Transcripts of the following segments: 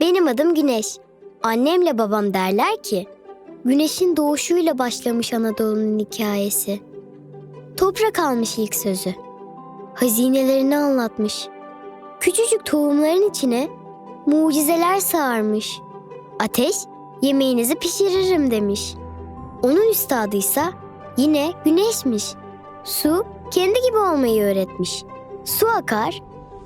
Benim adım Güneş. Annemle babam derler ki, güneşin doğuşuyla başlamış Anadolu'nun hikayesi. Toprak almış ilk sözü. Hazinelerini anlatmış. Küçücük tohumların içine mucizeler sağarmış. Ateş, yemeğinizi pişiririm demiş. Onun üstadıysa yine güneşmiş. Su, kendi gibi olmayı öğretmiş. Su akar,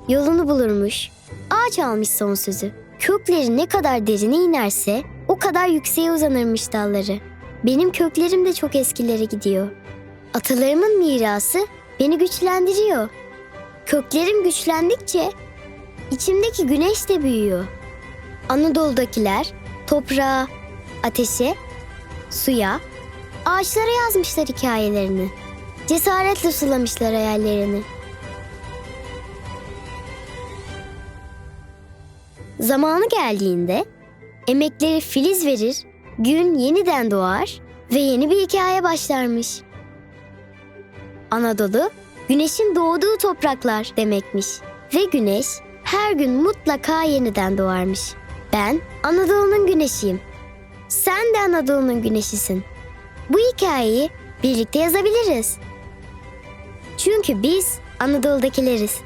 yolunu bulurmuş. Ağaç almış son sözü. Kökleri ne kadar derine inerse o kadar yükseğe uzanırmış dalları. Benim köklerim de çok eskilere gidiyor. Atalarımın mirası beni güçlendiriyor. Köklerim güçlendikçe içimdeki güneş de büyüyor. Anadolu'dakiler toprağa, ateşe, suya, ağaçlara yazmışlar hikayelerini. Cesaretle sulamışlar hayallerini. Zamanı geldiğinde emekleri filiz verir, gün yeniden doğar ve yeni bir hikaye başlarmış. Anadolu, güneşin doğduğu topraklar demekmiş ve güneş her gün mutlaka yeniden doğarmış. Ben Anadolu'nun güneşiyim. Sen de Anadolu'nun güneşisin. Bu hikayeyi birlikte yazabiliriz. Çünkü biz Anadolu'dakileriz.